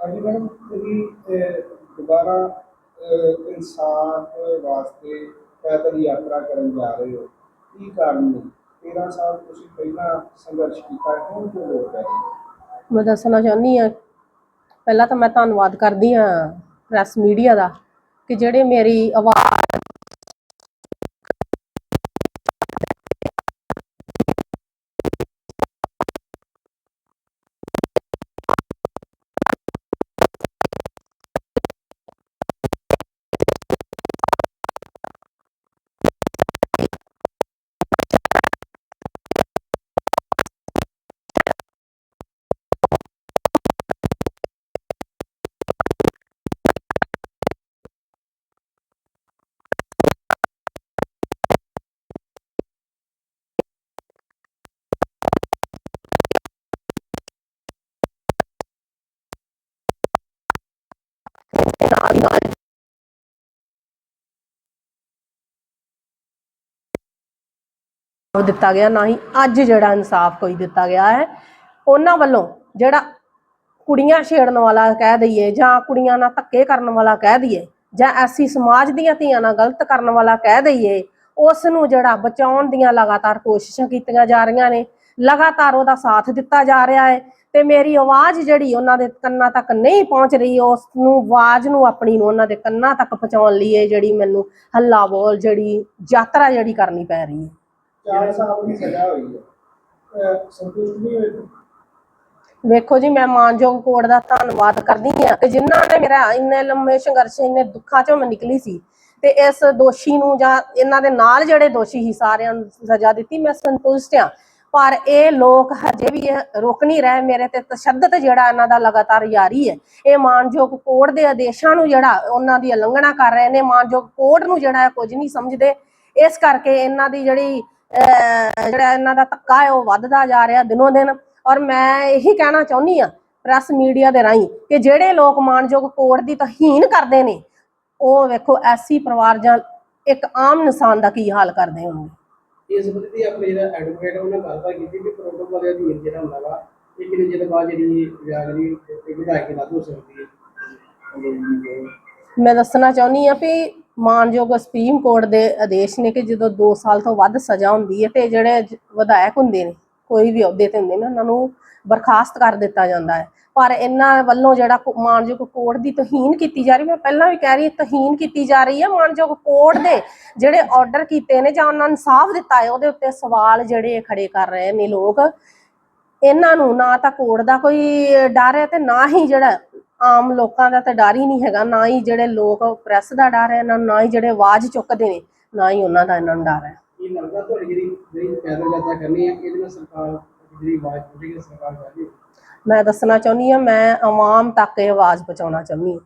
ਹਾਂਜੀ ਮੈਡਮ ਤੁਸੀਂ ਅਹ, ਦੁਬਾਰਾ ਅਹ, ਇਨਸਾਫ ਵਾਸਤੇ ਪੈਦਲ ਯਾਤਰਾ ਕਰਨ ਜਾ ਰਹੇ ਹੋ ਕੀ ਕਾਰਨ ਨੇ? 13 ਸਾਲ ਤੁਸੀਂ ਪਹਿਲਾਂ ਸੰਘਰਸ਼ ਕੀਤਾ ਹੈ ਹੁਣ ਕਿਉਂ ਰੋਕ ਰਹੇ ਹੋ? ਮੈਂ ਦੱਸਣਾ ਚਾਹੁੰਦੀ ਹਾਂ ਪਹਿਲਾਂ ਤਾਂ ਮੈਂ ਧੰਨਵਾਦ ਕਰਦੀ ਹਾਂ ਪ੍ਰੈਸ ਮੀਡੀਆ ਦਾ ਕਿ ਜਿਹੜੇ ਮੇਰੀ ਆਵਾਜ਼ ਨਾਲ ਉਹ ਦਿੱਤਾ ਗਿਆ, ਨਾ ਹੀ ਅੱਜ ਜਿਹੜਾ ਇਨਸਾਫ ਕੋਈ ਦਿੱਤਾ ਗਿਆ ਹੈ, ਉਹਨਾਂ ਵੱਲੋਂ ਜਿਹੜਾ ਕੁੜੀਆਂ ਛੇੜਨ ਵਾਲਾ ਕਹਿ ਦਈਏ ਜਾਂ ਕੁੜੀਆਂ ਨਾਲ ਧੱਕੇ ਕਰਨ ਵਾਲਾ ਕਹਿ ਦਈਏ ਜਾਂ ਐਸੀ ਸਮਾਜ ਦੀਆਂ ਧੀਆਂ ਨਾਲ ਗਲਤ ਕਰਨ ਵਾਲਾ ਕਹਿ ਦਈਏ, ਉਸ ਨੂੰ ਜਿਹੜਾ ਬਚਾਉਣ ਦੀਆਂ ਲਗਾਤਾਰ ਕੋਸ਼ਿਸ਼ਾਂ ਕੀਤੀਆਂ ਜਾ ਰਹੀਆਂ ਨੇ ਲਗਾਤਾਰ ਉਹਦਾ ਸਾਥ ਦਿੱਤਾ ਜਾ ਰਿਹਾ ਹੈ ਤੇ ਮੇਰੀ ਆਵਾਜ਼ ਜਿਹੜੀ ਉਹਨਾਂ ਦੇ ਕੰਨਾਂ ਤੱਕ ਨਹੀਂ ਪਹੁੰਚ ਰਹੀ ਉਸ ਨੂੰ ਆਵਾਜ਼ ਨੂੰ ਆਪਣੀ ਨੂੰ ਉਹਨਾਂ ਦੇ ਕੰਨਾਂ ਤੱਕ ਪਹੁੰਚਾਉਣ ਲਈ ਇਹ ਜਿਹੜੀ ਮੈਨੂੰ ਹੱਲਾ ਬੋਲ ਜਿਹੜੀ ਯਾਤਰਾ ਜਿਹੜੀ ਕਰਨੀ ਪੈ ਰਹੀ ਹੈ। 4 ਸਾਲ ਦੀ ਸਜ਼ਾ ਹੋਈ ਹੈ। ਅਹ, ਸੰਤੁਸ਼ਟ ਨਹੀਂ ਹੋਏ ਤੁਸੀਂ? ਵੇਖੋ ਜੀ ਮੈਂ ਮਾਨਯੋਗ ਕੋਰਟ ਦਾ ਧੰਨਵਾਦ ਕਰਦੀ ਹਾਂ ਕਿ ਜਿਨ੍ਹਾਂ ਨੇ ਮੇਰਾ ਇੰਨੇ ਲੰਮੇ ਸੰਘਰਸ਼ ਇੰਨੇ ਦੁੱਖਾਂ ਚੋਂ ਮੈਂ ਨਿਕਲੀ ਸੀ ਤੇ ਇਸ ਦੋਸ਼ੀ ਨੂੰ ਜਾਂ ਇਹਨਾਂ ਦੇ ਨਾਲ ਜਿਹੜੇ ਦੋਸ਼ੀ ਸੀ ਸਾਰਿਆਂ ਨੂੰ ਸਜ਼ਾ ਦਿੱਤੀ ਮੈਂ ਸੰਤੁਸ਼ਟ ਹਾਂ। ਪਰ ਇਹ ਲੋਕ ਹਜੇ ਵੀ ਇਹ ਰੁਕ ਨਹੀਂ ਰਹੇ ਮੇਰੇ ਤੇ ਤਸ਼ੱਦਦ ਜਿਹੜਾ ਇਹਨਾਂ ਦਾ ਲਗਾਤਾਰ ਜਾਰੀ ਹੈ। ਇਹ ਮਾਨਯੋਗ ਕੋਰਟ ਦੇ ਆਦੇਸ਼ਾਂ ਨੂੰ ਜਿਹੜਾ ਉਹਨਾਂ ਦੀ ਉਲੰਘਣਾ ਕਰ ਰਹੇ ਨੇ ਮਾਨਯੋਗ ਕੋਰਟ ਨੂੰ ਜਿਹੜਾ ਕੁਝ ਨਹੀਂ ਸਮਝਦੇ। ਇਸ ਕਰਕੇ ਇਹਨਾਂ ਦੀ ਜਿਹੜੀ ਅਹ, ਜਿਹੜਾ ਇਹਨਾਂ ਦਾ ਧੱਕਾ ਹੈ ਉਹ ਵੱਧਦਾ ਜਾ ਰਿਹਾ ਦਿਨੋਂ ਦਿਨ। ਔਰ ਮੈਂ ਇਹੀ ਕਹਿਣਾ ਚਾਹੁੰਦੀ ਆ ਪ੍ਰੈਸ ਮੀਡੀਆ ਦੇ ਰਾਹੀਂ ਕਿ ਜਿਹੜੇ ਲੋਕ ਮਾਨਯੋਗ ਕੋਰਟ ਦੀ ਤਹੀਨ ਕਰਦੇ ਨੇ ਉਹ ਵੇਖੋ ਐਸੀ ਪਰਿਵਾਰ ਜਾਂ ਇੱਕ ਆਮ ਇਨਸਾਨ ਦਾ ਕੀ ਹਾਲ ਕਰਦੇ ਹੋਣਗੇ। ਇਸ ਸੰਬੰਧੀ ਆਪਣੇ ਜਿਹੜਾ ਐਡਵੋਕੇਟ ਉਹਨਾਂ ਗੱਲਬਾਤ ਕੀਤੀ ਕਿ ਪ੍ਰੋਟੋਕੋਲ ਵਾਲੇ ਅਧੀਨ ਜਿਹੜਾ ਹੁੰਦਾ ਵਾ ਇਹ ਕਿੰਨੇ ਚਿਰ ਬਾਅਦ ਜਿਹੜੀ ਵਿਆਜ ਦੀ ਇੱਕ ਵਿਧਾਇਕ ਲਾਗੂ ਹੋ ਸਕਦੀ ਹੈ? ਮੈਂ ਦੱਸਣਾ ਚਾਹੁੰਦੀ ਆ ਵੀ ਮਾਨਯੋਗ ਸੁਪਰੀਮ ਕੋਰਟ ਦੇ ਆਦੇਸ਼ ਨੇ ਕਿ ਜਦੋਂ 2 ਸਾਲ ਤੋਂ ਵੱਧ ਸਜ਼ਾ ਹੁੰਦੀ ਹੈ ਤੇ ਜਿਹੜੇ ਵਿਧਾਇਕ ਹੁੰਦੇ ਨੇ ਕੋਈ ਵੀ ਅਹੁਦੇ ਤੇ ਹੁੰਦੇ ਨੇ ਉਹਨਾਂ ਨੂੰ ਬਰਖਾਸਤ ਕਰ ਦਿੱਤਾ ਜਾਂਦਾ ਹੈ। ਪਰ ਇਹਨਾਂ ਵੱਲੋਂ ਜਿਹੜਾ ਮਾਨਯੋਗ ਕੋਰਟ ਦੀ ਤਹੀਨ ਕੀਤੀ ਜਾ ਰਹੀ ਮੈਂ ਪਹਿਲਾਂ ਵੀ ਕਹਿ ਰਹੀ ਹਾਂ, ਕੀਤੀ ਜਾ ਰਹੀ ਹੈ। ਮਾਨਯੋਗ ਕੋਰਟ ਦੇ ਜਿਹੜੇ ਆਰਡਰ ਕੀਤੇ ਨੇ ਜਾਂ ਉਹਨਾਂ ਨੂੰ ਇਨਸਾਫ ਦਿੱਤਾ ਹੈ ਉਹਦੇ ਉੱਤੇ ਸਵਾਲ ਜਿਹੜੇ ਖੜੇ ਕਰ ਰਹੇ ਨੇ ਲੋਕ। ਇਹਨਾਂ ਨੂੰ ਨਾ ਤਾਂ ਕੋਰਟ ਦਾ ਕੋਈ ਡਰ ਹੈ ਤੇ ਨਾ ਹੀ ਜਿਹੜਾ ਆਮ ਲੋਕਾਂ ਦਾ ਤਾਂ ਡਰ ਹੀ ਨਹੀਂ ਹੈਗਾ ਨਾ ਹੀ ਜਿਹੜੇ ਲੋਕ ਪ੍ਰੈਸ ਦਾ ਡਰ ਹੈ ਨਾ ਹੀ ਜਿਹੜੇ ਆਵਾਜ਼ ਚੁੱਕਦੇ ਨੇ ਨਾ ਹੀ ਉਹਨਾਂ ਦਾ ਇਹਨਾਂ ਨੂੰ ਡਰ ਹੈ। ਇਹ ਲੱਗਦਾ ਤੁਹਾਡੀ ਜਿਹੜੀ ਜਿਹੜੀ ਪੈਦਲ ਯਾਤਰਾ ਕਰਨੀ ਹੈ, ਇਹਦੇ ਨਾਲ ਸਰਕਾਰ, ਜਿਹੜੀ ਆਵਾਜ਼ ਉੱਠੇਗੀ ਸਰਕਾਰ ਕਰਦੀ ਮੈਂ ਦੱਸਣਾ ਚਾਹੁੰਦੀ ਹਾਂ, ਮੈਂ ਆਵਾਮ ਤੱਕ ਇਹ ਆਵਾਜ਼ ਪਹੁੰਚਾਉਣਾ ਚਾਹੁੰਦੀ ਹਾਂ।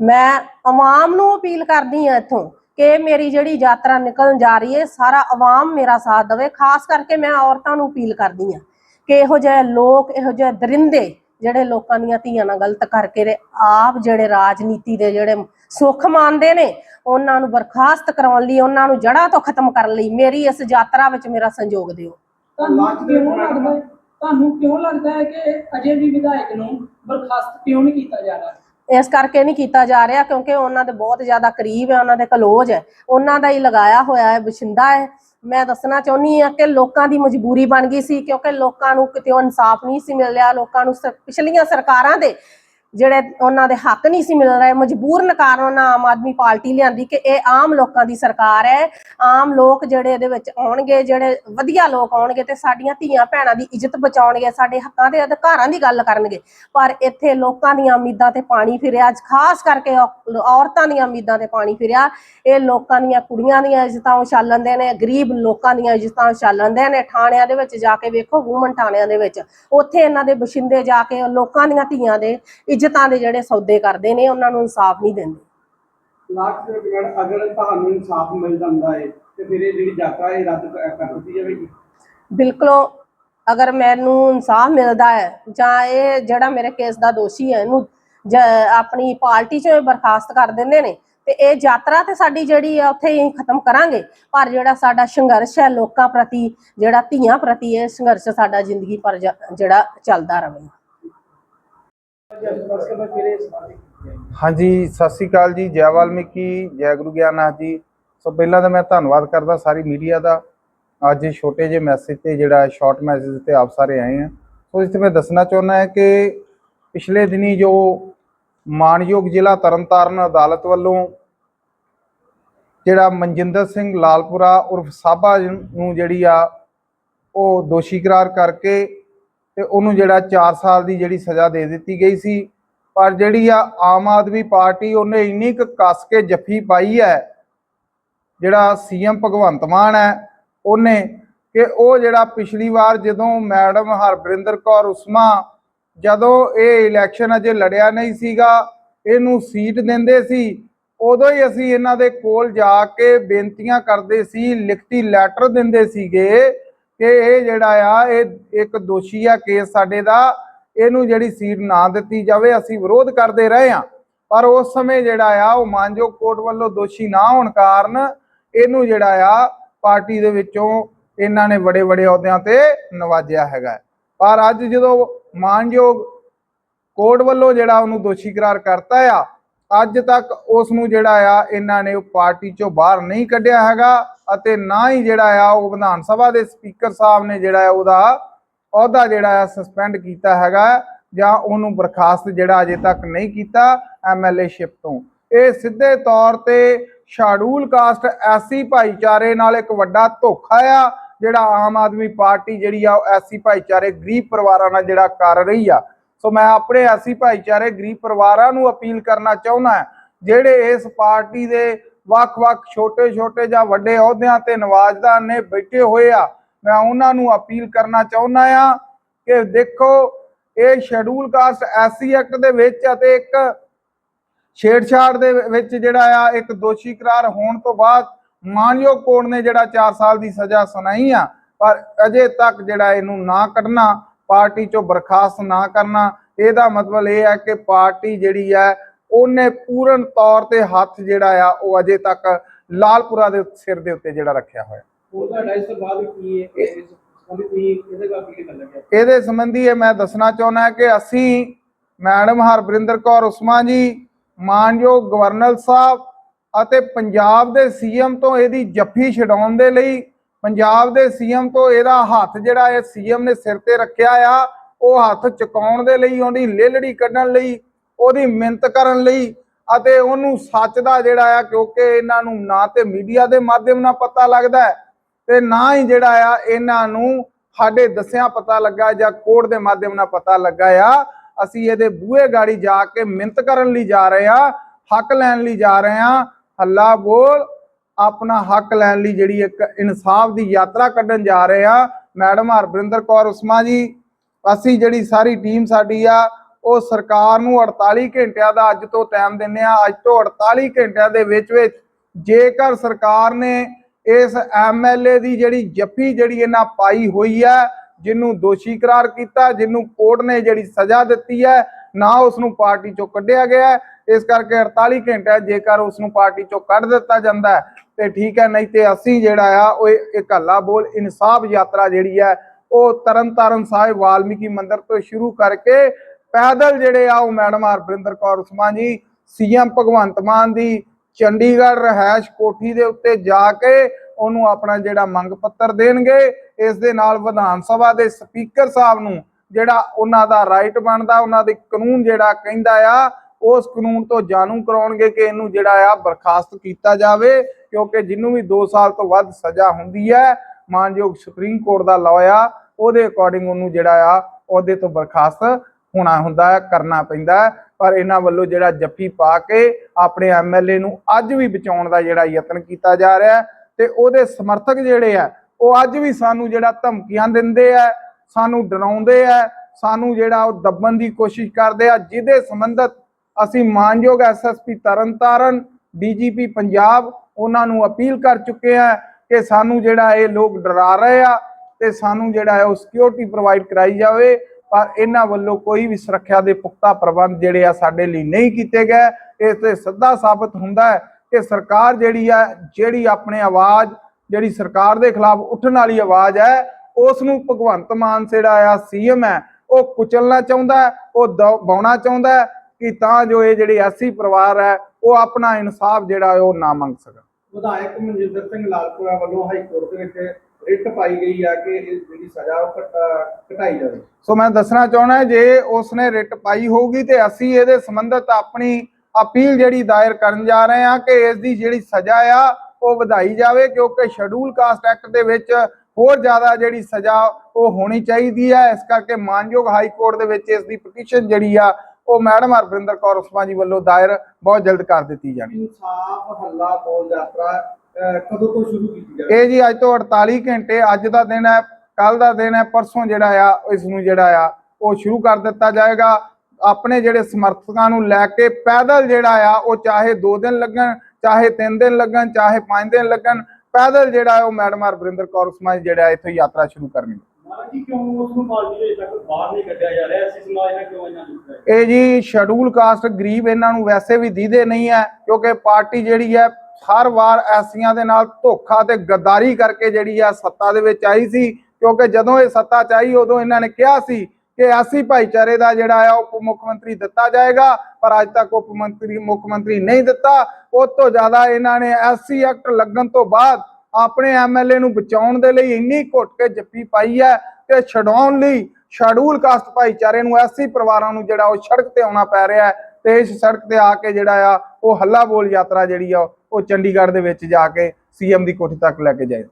ਮੈਂ ਆਵਾਮ ਨੂੰ ਅਪੀਲ ਕਰਦੀ ਹਾਂ ਇੱਥੋਂ ਕਿ ਮੇਰੀ ਜਿਹੜੀ ਯਾਤਰਾ ਨਿਕਲਣ ਜਾ ਰਹੀ ਹੈ, ਸਾਰਾ ਆਵਾਮ ਮੇਰਾ ਸਾਥ ਦੇਵੇ। ਖਾਸ ਕਰਕੇ ਮੈਂ ਔਰਤਾਂ ਨੂੰ ਅਪੀਲ ਕਰਦੀ ਹਾਂ ਕਿ ਇਹੋ ਜਿਹੇ ਲੋਕ, ਇਹੋ ਜਿਹੇ ਦਰਿੰਦੇ ਜਿਹੜੇ ਲੋਕਾਂ ਦੀਆਂ ਧੀਆਂ ਨਾਲ ਗਲਤ ਕਰਕੇ ਤੇ ਆਪ ਜਿਹੜੇ ਰਾਜਨੀਤੀ ਦੇ ਜਿਹੜੇ ਸੁੱਖ ਮੰਨਦੇ ਨੇ ਉਹਨਾਂ ਨੂੰ ਬਰਖਾਸਤ ਕਰਾਉਣ ਲਈ ਉਹਨਾਂ ਨੂੰ ਜੜ੍ਹਾਂ ਤੋਂ ਖਤਮ ਕਰਨ ਲਈ ਮੇਰੀ ਇਸ ਯਾਤਰਾ ਵਿੱਚ ਮੇਰਾ ਸੰਯੋਗ ਦਿਓ। ਤੁਹਾਨੂੰ ਕਿਉਂ ਲੱਗਦਾ ਹੈ? ਤੁਹਾਨੂੰ ਕਿਉਂ ਲੱਗਦਾ ਹੈ ਕਿ ਅਜੇ ਵੀ ਵਿਧਾਇਕ ਨੂੰ ਬਰਖਾਸਤ ਕਿਉਂ ਨਹੀਂ ਕੀਤਾ ਜਾ ਰਿਹਾ? ਇਸ ਕਰਕੇ ਨਹੀਂ ਕੀਤਾ ਜਾ ਰਿਹਾ ਕਿਉਂਕਿ ਉਹਨਾਂ ਦੇ ਬਹੁਤ ਜ਼ਿਆਦਾ ਕਰੀਬ ਹੈ ਉਹਨਾਂ ਦੇ ਕਲੋਜ ਹੈ। ਉਹਨਾਂ ਦਾ ਹੀ ਲਗਾਇਆ ਹੋਇਆ ਹੈ ਬਸ਼ਿੰਦਾ ਹੈ। ਮੈਂ ਦੱਸਣਾ ਚਾਹੁੰਦੀ ਹਾਂ ਕਿ ਲੋਕਾਂ ਦੀ ਮਜਬੂਰੀ ਬਣ ਗਈ ਸੀ ਕਿਉਂਕਿ ਲੋਕਾਂ ਨੂੰ ਕਿਤੇ ਇਨਸਾਫ ਨਹੀਂ ਸੀ ਮਿਲ ਰਿਹਾ ਲੋਕਾਂ ਨੂੰ ਪਿਛਲੀਆਂ ਸਰਕਾਰਾਂ ਦੇ ਜਿਹੜੇ ਉਹਨਾਂ ਦੇ ਹੱਕ ਨਹੀਂ ਸੀ ਮਿਲ ਰਹੇ ਮਜਬੂਰਨ ਕਾਰਨ ਉਹਨਾਂ ਆਮ ਆਦਮੀ ਪਾਰਟੀ ਲਿਆਂਦੀ ਕਿ ਇਹ ਆਮ ਲੋਕਾਂ ਦੀ ਸਰਕਾਰ ਹੈ। ਆਮ ਲੋਕ ਜਿਹੜੇ ਇਹਦੇ ਵਿੱਚ ਆਉਣਗੇ, ਜਿਹੜੇ ਵਧੀਆ ਲੋਕ ਆਉਣਗੇ ਤੇ ਸਾਡੀਆਂ ਧੀਆਂ ਭੈਣਾਂ ਦੀ ਇੱਜ਼ਤ ਬਚਾਉਣਗੇ, ਸਾਡੇ ਹੱਕਾਂ ਤੇ ਅਧਿਕਾਰਾਂ ਦੀ ਗੱਲ ਕਰਨਗੇ। ਪਰ ਇੱਥੇ ਲੋਕਾਂ ਦੀਆਂ ਉਮੀਦਾਂ ਤੇ ਪਾਣੀ ਫਿਰਿਆ, ਅੱਜ ਖਾਸ ਕਰਕੇ ਔਰਤਾਂ ਦੀਆਂ ਉਮੀਦਾਂ ਤੇ ਪਾਣੀ ਫਿਰਿਆ। ਇਹ ਲੋਕਾਂ ਦੀਆਂ ਕੁੜੀਆਂ ਦੀਆਂ ਇੱਜ਼ਤਾਂ ਉਛਾਲਣਦੇ ਨੇ, ਗਰੀਬ ਲੋਕਾਂ ਦੀਆਂ ਇੱਜ਼ਤਾਂ ਉਛਾਲਣਦੇ ਨੇ, ਥਾਣਿਆਂ ਦੇ ਵਿੱਚ ਜਾ ਕੇ ਵੇਖੋ, ਵੂਮਨ ਥਾਣਿਆਂ ਦੇ ਵਿੱਚ। ਉੱਥੇ ਇਹਨਾਂ ਦੇ ਬਸ਼ਿੰਦੇ ਜਾ ਕੇ ਲੋਕਾਂ ਦੀਆਂ ਧੀਆਂ ਦੇ ਇੱਜ਼ਤਾਂ ਦੇ ਜਿਹੜੇ ਸੌਦੇ ਕਰਦੇ ਨੇ ਉਹਨਾਂ ਨੂੰ ਇਨਸਾਫ ਨਹੀਂ ਦਿੰਦੇ। ਲਾਸਟ ਦੇ ਬਿਨਾਂ ਅਗਰ ਤੁਹਾਨੂੰ ਇਨਸਾਫ ਮਿਲ ਜਾਂਦਾ ਹੈ ਤੇ ਫਿਰ ਇਹ ਜਿਹੜੀ ਯਾਤਰਾ ਇਹ ਰੱਦ ਕਰ ਕਰ ਦਿੱਤੀ ਜਾਵੇਗੀ? ਬਿਲਕੁਲੋਂ ਅਗਰ ਮੈਨੂੰ ਇਨਸਾਫ ਮਿਲਦਾ ਹੈ ਜਾਂ ਇਹ ਜਿਹੜਾ ਮੇਰੇ ਕੇਸ ਦਾ ਦੋਸ਼ੀ ਹੈ ਇਹਨੂੰ ਆਪਣੀ ਪਾਰਟੀ ਚੋਂ ਬਰਖਾਸਤ ਕਰ ਦਿੰਦੇ ਨੇ ਤੇ ਇਹ ਯਾਤਰਾ ਤੇ ਸਾਡੀ ਜਿਹੜੀ ਆ ਉੱਥੇ ਹੀ ਖਤਮ ਕਰਾਂਗੇ। ਪਰ ਜਿਹੜਾ ਸਾਡਾ ਸੰਘਰਸ਼ ਹੈ ਲੋਕਾਂ ਪ੍ਰਤੀ ਜਿਹੜਾ ਧੀਆਂ ਪ੍ਰਤੀ ਇਹ ਸੰਘਰਸ਼ ਸਾਡਾ ਜ਼ਿੰਦਗੀ ਪਰ ਜਿਹੜਾ ਚੱਲਦਾ ਰਹੇ ਅੱਜ ਪ੍ਰੈਸ ਕਨਫਰੰਸ ਕਿਹੜੇ ਸਮਾਜਿਕ ਹਾਂਜੀ, ਸਤਿ ਸ੍ਰੀ ਅਕਾਲ ਜੀ, ਜੈ ਵਾਲਮੀਕੀ, ਜੈ ਗੁਰੂ ਗਿਆਨਨਾਥ ਜੀ। ਸੋ ਪਹਿਲਾਂ ਤਾਂ ਮੈਂ ਧੰਨਵਾਦ ਕਰਦਾ ਸਾਰੀ ਮੀਡੀਆ ਦਾ। ਅੱਜ ਛੋਟੇ ਜਿਹੇ ਮੈਸੇਜ ਤੇ, ਜਿਹੜਾ ਸ਼ਾਰਟ ਮੈਸੇਜ ਤੇ ਆਪ ਸਾਰੇ ਆਏ ਆ। ਸੋ ਇਸ ਤੇ ਮੈਂ ਦੱਸਣਾ ਚਾਹੁੰਦਾ ਹਾਂ ਕਿ ਪਿਛਲੇ ਦਿਨੀ ਜੋ ਮਾਨਯੋਗ ਜ਼ਿਲ੍ਹਾ ਤਰਨਤਾਰਨ ਅਦਾਲਤ ਵੱਲੋਂ ਜਿਹੜਾ ਮਨਜਿੰਦਰ ਸਿੰਘ ਲਾਲਪੁਰਾ ਉਰਫ ਸਾਬਾ ਨੂੰ ਜਿਹੜੀ ਆ, ਉਹ ਦੋਸ਼ੀ ਕਰਾਰ ਕਰਕੇ ਤੇ ਉਹਨੂੰ ਜਿਹੜਾ 4 ਸਾਲ ਦੀ ਜਿਹੜੀ ਸਜ਼ਾ ਦੇ ਦਿੱਤੀ ਗਈ ਸੀ। ਪਰ ਜਿਹੜੀ ਆ ਆਮ ਆਦਮੀ ਪਾਰਟੀ ਉਹਨੇ ਇੰਨੀ ਕੁ ਕੱਸ ਕੇ ਜੱਫੀ ਪਾਈ ਹੈ। ਜਿਹੜਾ ਸੀਐਮ ਭਗਵੰਤ ਮਾਨ ਹੈ, ਉਹਨੇ ਕਿ ਉਹ ਜਿਹੜਾ ਪਿਛਲੀ ਵਾਰ ਜਦੋਂ ਮੈਡਮ ਹਰਬਰਿੰਦਰ ਕੌਰ ਉਸਮਾ ਜਦੋਂ ਇਹ ਇਲੈਕਸ਼ਨ ਅਜੇ ਲੜਿਆ ਨਹੀਂ ਸੀਗਾ, ਇਹਨੂੰ ਸੀਟ ਦਿੰਦੇ ਸੀ, ਉਦੋਂ ਹੀ ਅਸੀਂ ਇਹਨਾਂ ਦੇ ਕੋਲ ਜਾ ਕੇ ਬੇਨਤੀਆਂ ਕਰਦੇ ਸੀ, ਲਿਖਤੀ ਲੈਟਰ ਦਿੰਦੇ ਸੀਗੇ ਕਿ ਇਹ ਜਿਹੜਾ ਆ, ਇਹ ਇੱਕ ਦੋਸ਼ੀ ਆ ਕੇਸ ਸਾਡੇ ਦਾ, ਇਹਨੂੰ ਜਿਹੜੀ ਸੀਟ ਨਾ ਦਿੱਤੀ ਜਾਵੇ, ਅਸੀਂ ਵਿਰੋਧ ਕਰਦੇ ਰਹੇ ਹਾਂ। ਪਰ ਉਸ ਸਮੇਂ ਜਿਹੜਾ ਆ, ਉਹ ਮਾਨਜੋ ਕੋਰਟ ਵੱਲੋਂ ਦੋਸ਼ੀ ਨਾ ਹੋਣ ਕਾਰਨ ਇਹਨੂੰ ਜਿਹੜਾ ਆ, ਪਾਰਟੀ ਦੇ ਵਿੱਚੋਂ ਇਹਨਾਂ ਨੇ ਬੜੇ ਬੜੇ ਅਹੁਦਿਆਂ ਤੇ ਨਵਾਜਿਆ ਹੈਗਾ ਪਰ ਅੱਜ ਜਦੋਂ ਮਾਨਯੋਗ ਕੋਰਟ ਵੱਲੋਂ ਜਿਹੜਾ ਉਹਨੂੰ ਦੋਸ਼ੀ ਕਰਾਰ ਕਰਤਾ ਆ ਅੱਜ ਤੱਕ ਉਸ ਨੂੰ ਜਿਹੜਾ ਆ, ਇਹਨਾਂ ਨੇ ਉਹ ਪਾਰਟੀ ਚੋਂ ਬਾਹਰ ਨਹੀਂ ਕੱਢਿਆ ਹੈਗਾ ਅਤੇ ਨਾ ਹੀ ਜਿਹੜਾ ਆ, ਉਹ ਵਿਧਾਨ ਸਭਾ ਦੇ ਸਪੀਕਰ ਸਾਹਿਬ ਨੇ ਜਿਹੜਾ ਆ, ਉਹਦਾ ਅਹੁਦਾ ਜਿਹੜਾ ਆ ਸਸਪੈਂਡ ਕੀਤਾ ਹੈਗਾ ਜਾਂ ਉਹਨੂੰ ਬਰਖਾਸਤ ਜਿਹੜਾ ਅਜੇ ਤੱਕ ਨਹੀਂ ਕੀਤਾ ਐਮਐਲਏ ਸ਼ਿਪ ਤੋਂ। ਇਹ ਸਿੱਧੇ ਤੌਰ ਤੇ ਸ਼ਾਡੂਲ ਕਾਸਟ ਐਸੀ ਭਾਈਚਾਰੇ ਨਾਲ ਇੱਕ ਵੱਡਾ ਧੋਖਾ ਆ, ਜਿਹੜਾ ਆਮ ਆਦਮੀ ਪਾਰਟੀ ਜਿਹੜੀ ਆ, ਉਹ ਐਸੀ ਭਾਈਚਾਰੇ ਗਰੀਬ ਪਰਿਵਾਰਾਂ ਨਾਲ ਜਿਹੜਾ ਕਰ ਰਹੀ ਆ। ਸੋ ਮੈਂ ਆਪਣੇ ਐਸੀ ਭਾਈਚਾਰੇ ਗਰੀਬ ਪਰਿਵਾਰਾਂ ਨੂੰ ਅਪੀਲ ਕਰਨਾ ਚਾਹੁੰਦਾ ਜਿਹੜੇ ਇਸ ਪਾਰਟੀ ਦੇ ਵੱਖ-ਵੱਖ, ਛੋਟੇ-ਛੋਟੇ ਜਾਂ ਵੱਡੇ ਅਹੁਦਿਆਂ ਤੇ ਨਵਾਜ਼ਦਾਰ ਨੇ ਬੈਠੇ ਹੋਏ ਆ, ਮੈਂ ਉਹਨਾਂ ਨੂੰ ਅਪੀਲ ਕਰਨਾ ਚਾਹੁੰਦਾ ਆ ਕਿ ਦੇਖੋ, ਇਹ ਸ਼ੈਡਿਊਲ ਕਾਸਟ ਐਸਸੀ ਐਕਟ ਦੇ ਵਿੱਚ ਅਤੇ ਇੱਕ ਛੇੜਛਾੜ ਦੇ ਵਿੱਚ ਜਿਹੜਾ ਆ, ਇੱਕ ਦੋਸ਼ੀ ਕਰਾਰ ਹੋਣ ਤੋਂ ਬਾਅਦ ਮਾਨਯੋਗ ਕੋਰਟ ਨੇ ਜਿਹੜਾ 4 ਸਾਲ ਦੀ ਸਜ਼ਾ ਸੁਣਾਈ ਆ, ਪਰ ਅਜੇ ਤੱਕ ਜਿਹੜਾ ਇਹਨੂੰ ਨਾ ਕੱਢਣਾ ਪਾਰਟੀ ਚੋਂ ਬਰਖਾਸਤ ਨਾ ਕਰਨਾ। ਇਹਦਾ ਮਤਲਬ ਇਹ ਹੈ ਕਿ ਪਾਰਟੀ ਜਿਹੜੀ ਹੈ ਉਹਨੇ ਪੂਰਨ ਤੌਰ ਤੇ ਹੱਥ ਜਿਹੜਾ ਆ ਉਹ ਅਜੇ ਤੱਕ ਲਾਲਪੁਰਾ ਦੇ ਸਿਰ ਦੇ ਉੱਤੇ ਜਿਹੜਾ ਰੱਖਿਆ ਹੋਇਆ। ਤੋਂ ਬਾਅਦ ਕੀ ਹੈ? ਕਰਨ ਲੱਗੇ ਇਹਦੇ ਸੰਬੰਧੀ ਇਹ ਮੈਂ ਦੱਸਣਾ ਚਾਹੁੰਦਾ ਕਿ ਅਸੀਂ ਮੈਡਮ ਹਰਬਰਿੰਦਰ ਕੌਰ ਉਸਮਾ ਜੀ ਮਾਨਯੋਗ ਗਵਰਨਰ ਸਾਹਿਬ ਅਤੇ ਪੰਜਾਬ ਦੇ ਸੀਐਮ ਤੋਂ ਇਹਦੀ ਜੱਫੀ ਛਡਾਉਣ ਦੇ ਲਈ ਪੰਜਾਬ ਦੇ ਸੀਐਮ ਤੋਂ ਇਹਦਾ ਹੱਥ ਜਿਹੜਾ ਇਹ ਸੀਐਮ ਨੇ ਸਿਰ ਤੇ ਰੱਖਿਆ ਆ, ਉਹ ਹੱਥ ਚੁਕਾਉਣ ਦੇ ਲਈ, ਉਹਦੀ ਲੇਲੜੀ ਕੱਢਣ ਲਈ, ਉਹਦੀ ਮਿਹਨਤ ਕਰਨ ਲਈ ਅਤੇ ਉਹਨੂੰ ਸੱਚ ਦਾ ਜਿਹੜਾ ਆ, ਕਿਉਂਕਿ ਇਹਨਾਂ ਨੂੰ ਨਾ ਤੇ ਮੀਡੀਆ ਦੇ ਮਾਧਿਅਮ ਨਾਲ ਪਤਾ ਲੱਗਦਾ ਤੇ ਨਾ ਹੀ ਜਿਹੜਾ ਆ, ਇਹਨਾਂ ਨੂੰ ਸਾਡੇ ਦੱਸਿਆ ਪਤਾ ਲੱਗਾ ਜਾਂ ਕੋਰਟ ਦੇ ਮਾਧਿਅਮ ਨਾਲ ਪਤਾ ਲੱਗਾ ਆ, ਅਸੀਂ ਇਹਦੇ ਬੂਹੇ ਗਾੜੀ ਜਾ ਕੇ ਮਿਹਨਤ ਕਰਨ ਲਈ ਜਾ ਰਹੇ ਆ ਹੱਕ ਲੈਣ ਲਈ ਜਾ ਰਹੇ ਆ ਹੱਲਾ ਬੋਲ ਆਪਣਾ ਹੱਕ ਲੈਣ ਲਈ ਜਿਹੜੀ ਇੱਕ ਇਨਸਾਫ ਦੀ ਯਾਤਰਾ ਕੱਢਣ ਜਾ ਰਹੇ ਆ। ਮੈਡਮ ਹਰਬਰਿੰਦਰ ਕੌਰ ਉਸਮਾ ਜੀ, ਅਸੀਂ ਜਿਹੜੀ ਸਾਰੀ ਟੀਮ ਸਾਡੀ ਆ, ਉਹ ਸਰਕਾਰ ਨੂੰ 48 ਘੰਟਿਆਂ ਦਾ ਅੱਜ ਤੋਂ ਟਾਈਮ ਦਿੰਨੇ ਆ। ਅੱਜ ਤੋਂ 48 ਘੰਟਿਆਂ ਦੇ ਵਿੱਚ ਵਿੱਚ ਜੇਕਰ ਸਰਕਾਰ ਨੇ ਇਸ ਐਮਐਲਏ ਦੀ ਜਿਹੜੀ ਜੱਫੀ ਜਿਹੜੀ ਇਹਨਾਂ ਪਾਈ ਹੋਈ ਹੈ ਜਿਹਨੂੰ ਦੋਸ਼ੀ ਕਰਾਰ ਕੀਤਾ, ਜਿਹਨੂੰ ਕੋਰਟ ਨੇ ਜਿਹੜੀ ਸਜ਼ਾ ਦਿੱਤੀ ਹੈ ਨਾ ਉਸ ਨੂੰ ਪਾਰਟੀ ਚੋਂ ਕੱਢਿਆ ਗਿਆ। ਇਸ ਕਰਕੇ 48 ਘੰਟੇ ਜੇਕਰ ਉਸ ਨੂੰ ਪਾਰਟੀ ਚੋਂ ਕੱਢ ਦਿੱਤਾ ਜਾਂਦਾ ਤੇ ਠੀਕ ਹੈ, ਨਹੀਂ ਤੇ ਅਸੀਂ ਜਿਹੜਾ ਆ, ਉਹ ਇੱਕ ਹੱਲਾ ਬੋਲ ਇਨਸਾਫ ਯਾਤਰਾ ਜਿਹੜੀ ਹੈ, ਉਹ ਤਰਨਤਾਰਨ ਸਾਹਿਬ ਵਾਲਮੀਕੀ ਮੰਦਿਰ ਤੋਂ ਸ਼ੁਰੂ ਕਰਕੇ ਪੈਦਲ ਜਿਹੜੇ ਆ, ਉਹ ਮੈਡਮ ਹਰਬਿੰਦਰ ਕੌਰ ਉਸਮਾਨ ਜੀ, ਸੀਐਮ ਭਗਵੰਤ ਮਾਨ ਦੀ ਚੰਡੀਗੜ੍ਹ ਰਹਿائش ਕੋਠੀ ਦੇ ਉੱਤੇ ਜਾ ਕੇ ਉਹਨੂੰ ਆਪਣਾ ਜਿਹੜਾ ਮੰਗ ਪੱਤਰ ਦੇਣਗੇ, ਇਸ ਦੇ ਨਾਲ ਵਿਧਾਨ ਸਭਾ ਦੇ ਸਪੀਕਰ ਸਾਹਿਬ ਨੂੰ ਜਿਹੜਾ ਉਹਨਾਂ ਦਾ ਰਾਈਟ ਬਣਦਾ, ਉਹਨਾਂ ਦੇ ਕਾਨੂੰਨ ਜਿਹੜਾ ਕਹਿੰਦਾ ਆ, ਉਸ ਕਾਨੂੰਨ ਤੋਂ ਜਾਣੂ ਕਰਾਉਣਗੇ ਕਿ ਇਹਨੂੰ ਜਿਹੜਾ ਆ ਬਰਖਾਸਤ ਕੀਤਾ ਜਾਵੇ। ਕਿਉਂਕਿ ਜਿਹਨੂੰ ਵੀ 2 ਸਾਲ ਤੋਂ ਵੱਧ ਸਜ਼ਾ ਹੁੰਦੀ ਹੈ, ਮਾਨਯੋਗ ਸੁਪਰੀਮ ਕੋਰਟ ਦਾ ਲਾਇਆ ਉਹਦੇ ਅਕੋਰਡਿੰਗ ਉਹਨੂੰ ਜਿਹੜਾ ਆ, ਉਹਦੇ ਤੋਂ ਬਰਖਾਸਤ ਹੋਣਾ ਹੁੰਦਾ ਹੈ, ਕਰਨਾ ਪੈਂਦਾ ਪਰ ਇਹਨਾਂ ਵੱਲੋਂ ਜਿਹੜਾ ਜੱਫੀ ਪਾ ਕੇ ਆਪਣੇ ਐਮਐਲਏ ਨੂੰ ਅੱਜ ਵੀ ਬਚਾਉਣ ਦਾ ਜਿਹੜਾ ਯਤਨ ਕੀਤਾ ਜਾ ਰਿਹਾ ਤੇ ਉਹਦੇ ਸਮਰਥਕ ਜਿਹੜੇ ਆ, ਉਹ ਅੱਜ ਵੀ ਸਾਨੂੰ ਜਿਹੜਾ ਧਮਕੀਆਂ ਦਿੰਦੇ ਆ, ਸਾਨੂੰ ਡਰਾਉਂਦੇ ਆ, ਸਾਨੂੰ ਜਿਹੜਾ ਉਹ ਦੱਬਣ ਦੀ ਕੋਸ਼ਿਸ਼ ਕਰਦੇ ਆ, ਜਿਹਦੇ ਸੰਬੰਧਤ ਅਸੀਂ ਮਾਨਯੋਗ ਐਸਐਸਪੀ ਤਰਨਤਾਰਨ ਡੀਜੀਪੀ ਪੰਜਾਬ ਉਹਨਾਂ ਨੂੰ ਅਪੀਲ ਕਰ ਚੁੱਕੇ ਆ ਕਿ ਸਾਨੂੰ ਜਿਹੜਾ ਇਹ ਲੋਕ ਡਰਾ ਰਹੇ ਆ ਤੇ ਸਾਨੂੰ ਜਿਹੜਾ ਹੈ ਉਹ ਸਿਕਿਉਰਿਟੀ ਪ੍ਰੋਵਾਈਡ ਕਰਾਈ ਜਾਵੇ, ਪਰ ਇਹਨਾਂ ਵੱਲੋਂ ਕੋਈ ਵੀ ਸੁਰੱਖਿਆ ਦੇ ਪੁਖਤਾ ਪ੍ਰਬੰਧ ਜਿਹੜੇ ਆ ਸਾਡੇ ਲਈ ਨਹੀਂ ਕੀਤੇ ਗਏ। ਇਸ ਤੇ ਸੱਦਾ ਸਾਬਤ ਹੁੰਦਾ ਹੈ ਕਿ ਸਰਕਾਰ ਜਿਹੜੀ ਹੈ ਜਿਹੜੀ ਆਪਣੇ ਆਵਾਜ਼, ਜਿਹੜੀ ਸਰਕਾਰ ਦੇ ਖਿਲਾਫ ਉੱਠਣ ਵਾਲੀ ਆਵਾਜ਼ ਹੈ, ਉਸ ਨੂੰ ਭਗਵੰਤ ਮਾਨ ਜਿਹੜਾ ਆ ਸੀਐਮ ਹੈ, ਉਹ ਕੁਚਲਣਾ ਚਾਹੁੰਦਾ ਹੈ, ਉਹ ਦਬਾਉਣਾ ਚਾਹੁੰਦਾ ਹੈ ਕਿ ਤਾਂ ਜੋ ਇਹ ਜਿਹੜੇ ਐਸੀ ਪਰਿਵਾਰ ਹੈ ਉਹ ਆਪਣਾ ਇਨਸਾਫ ਜਿਹੜਾ ਉਹ ਨਾ ਮੰਗ ਸਕਣ। ਵਿਧਾਇਕ ਮਨਜਿੰਦਰ ਸਿੰਘ ਲਾਲਪੁਰਾ ਵੱਲੋਂ ਹਾਈ ਕੋਰਟ ਦੇ ਵਿੱਚ ਰਿਟ ਪਾਈ ਗਈ ਆ ਕਿ ਇਹ ਜਿਹੜੀ ਸਜ਼ਾ ਉਹ ਘਟਾ- ਘਟਾਈ ਜਾਵੇ। ਸੋ ਮੈਂ ਦੱਸਣਾ ਚਾਹੁੰਦਾ ਜੇ ਉਸਨੇ ਰਿਟ ਪਾਈ ਹੋਊਗੀ ਤੇ ਅਸੀਂ ਇਹਦੇ ਸੰਬੰਧਤ ਆਪਣੀ ਅਪੀਲ ਜਿਹੜੀ ਦਾਇਰ ਕਰਨ ਜਾ ਰਹੇ ਹਾਂ ਕਿ ਇਸ ਦੀ ਜਿਹੜੀ ਸਜ਼ਾ ਆ ਉਹ ਵਧਾਈ ਜਾਵੇ ਕਿਉਂਕਿ ਸ਼ੈਡਿਊਲ ਕਾਸਟ ਐਕਟ ਦੇ ਵਿੱਚ ਹੋਰ ਜ਼ਿਆਦਾ ਜਿਹੜੀ ਸਜ਼ਾ ਉਹ ਹੋਣੀ ਚਾਹੀਦੀ ਹੈ। ਇਸ ਕਰਕੇ ਮਾਨਯੋਗ ਹਾਈ ਕੋਰਟ ਦੇ ਵਿੱਚ ਇਸ ਦੀ ਪਟੀਸ਼ਨ ਜਿਹੜੀ ਆ ਉਹ ਮੈਡਮ ਹਰਵਿੰਦਰ ਕੌਰ ਉਸਮਾ ਜੀ ਵੱਲੋਂ ਦਾਇਰ ਬਹੁਤ ਜਲਦ ਕਰ ਦਿੱਤੀ ਜਾਣੀ। ਇਨਸਾਫ ਹੱਲਾ ਬੋਲ ਯਾਤਰਾ ਕਦੋਂ ਤੋਂ ਸ਼ੁਰੂ ਕੀਤੀ ਜਾਵੇ ਇਹ ਜੀ ਅੱਜ ਤੋਂ 48 ਘੰਟੇ ਅੱਜ ਦਾ ਦਿਨ ਹੈ ਕੱਲ ਦਾ ਦਿਨ ਹੈ ਪਰਸੋਂ ਜਿਹੜਾ ਆ ਇਸ ਨੂੰ ਜਿਹੜਾ ਆ ਉਹ ਸ਼ੁਰੂ ਕਰ ਦਿੱਤਾ ਜਾਏਗਾ। ਆਪਣੇ ਜਿਹੜੇ ਸਮਰਥਕਾਂ ਨੂੰ ਲੈ ਕੇ ਪੈਦਲ ਜਿਹੜਾ ਆ ਉਹ ਚਾਹੇ 2 ਦਿਨ ਲੱਗਣ ਚਾਹੇ 3 ਦਿਨ ਲੱਗਣ ਚਾਹੇ 5 ਦਿਨ ਲੱਗਣ ਪੈਦਲ ਜਿਹੜਾ ਉਹ ਮੈਡਮ ਹਰਵਿੰਦਰ ਕੌਰ ਉਸਮਾ ਜਿਹੜਾ ਇੱਥੋਂ ਯਾਤਰਾ ਸ਼ੁਰੂ ਕਰਨਗੇ ਮਹਾਰਾਜ ਕਿਉਂ ਉਸ ਨੂੰ ਪਾਰਟੀ ਦੇ ਤੱਕ ਬਾਹਰ ਨਹੀਂ ਕੱਢਿਆ ਜਾ ਰਿਹਾ? ਅਸੀਂ ਸਮਾਜ ਨਾਲ ਕਿਉਂ ਇਹਨਾਂ ਨੂੰ ਇਹ ਜੀ ਸ਼ੈਡਿਊਲ ਕਾਸਟ ਗਰੀਬ ਇਹਨਾਂ ਨੂੰ ਵੈਸੇ ਵੀ ਦੀਦੇ ਨਹੀਂ ਹੈ, ਕਿਉਂਕਿ ਪਾਰਟੀ ਜਿਹੜੀ ਹੈ, ਹਰ ਵਾਰ ਐਸੀਆਂ ਦੇ ਨਾਲ ਧੋਖਾ ਤੇ ਗੱਦਾਰੀ ਕਰਕੇ ਜਿਹੜੀ ਆ ਸੱਤਾ ਦੇ ਵਿੱਚ ਆਈ ਸੀ, ਕਿਉਂਕਿ ਜਦੋਂ ਇਹ ਸੱਤਾ ਚ ਆਈ, ਉਦੋਂ ਇਹਨਾਂ ਨੇ ਕਿਹਾ ਸੀ ਕਿ ਐਸੀ ਭਾਈਚਾਰੇ ਦਾ ਜਿਹੜਾ ਆ ਉਪ ਮੁੱਖ ਮੰਤਰੀ ਦਿੱਤਾ ਜਾਏਗਾ, ਪਰ ਅੱਜ ਤੱਕ ਉਪ ਮੰਤਰੀ ਮੁੱਖ ਮੰਤਰੀ ਨਹੀਂ ਦਿੱਤਾ। ਉਸ ਤੋਂ ਜ਼ਿਆਦਾ ਇਹਨਾਂ ਨੇ ਐਸੀ ਐਕਟ ਲੱਗਣ ਤੋਂ ਬਾਅਦ ਆਪਣੇ ਐਮਐਲਏ ਨੂੰ ਬਚਾਉਣ ਦੇ ਲਈ ਇੰਨੀ ਘੁੱਟ ਕੇ ਜੱਫੀ ਪਾਈ ਹੈ ਕਿ ਛਡਾਉਣ ਲਈ ਸ਼ੈਡਿਊਲ ਕਾਸਟ ਭਾਈਚਾਰੇ ਨੂੰ ਐਸੀ ਪਰਿਵਾਰਾਂ ਨੂੰ ਜਿਹੜਾ ਉਹ ਸੜਕ ਤੇ ਆਉਣਾ ਪੈ ਰਿਹਾ ਹੈ ਤੇ ਇਸ ਸੜਕ ਤੇ ਆ ਕੇ ਜਿਹੜਾ ਆ ਉਹ ਹੱਲਾ ਬੋਲ ਯਾਤਰਾ ਜਿਹੜੀ ਆ ਉਹ ਚੰਡੀਗੜ੍ਹ ਦੇ ਵਿੱਚ ਜਾ ਕੇ ਸੀਐਮ ਦੀ ਕੋਠੀ ਤੱਕ ਲੈ ਕੇ ਜਾਏ।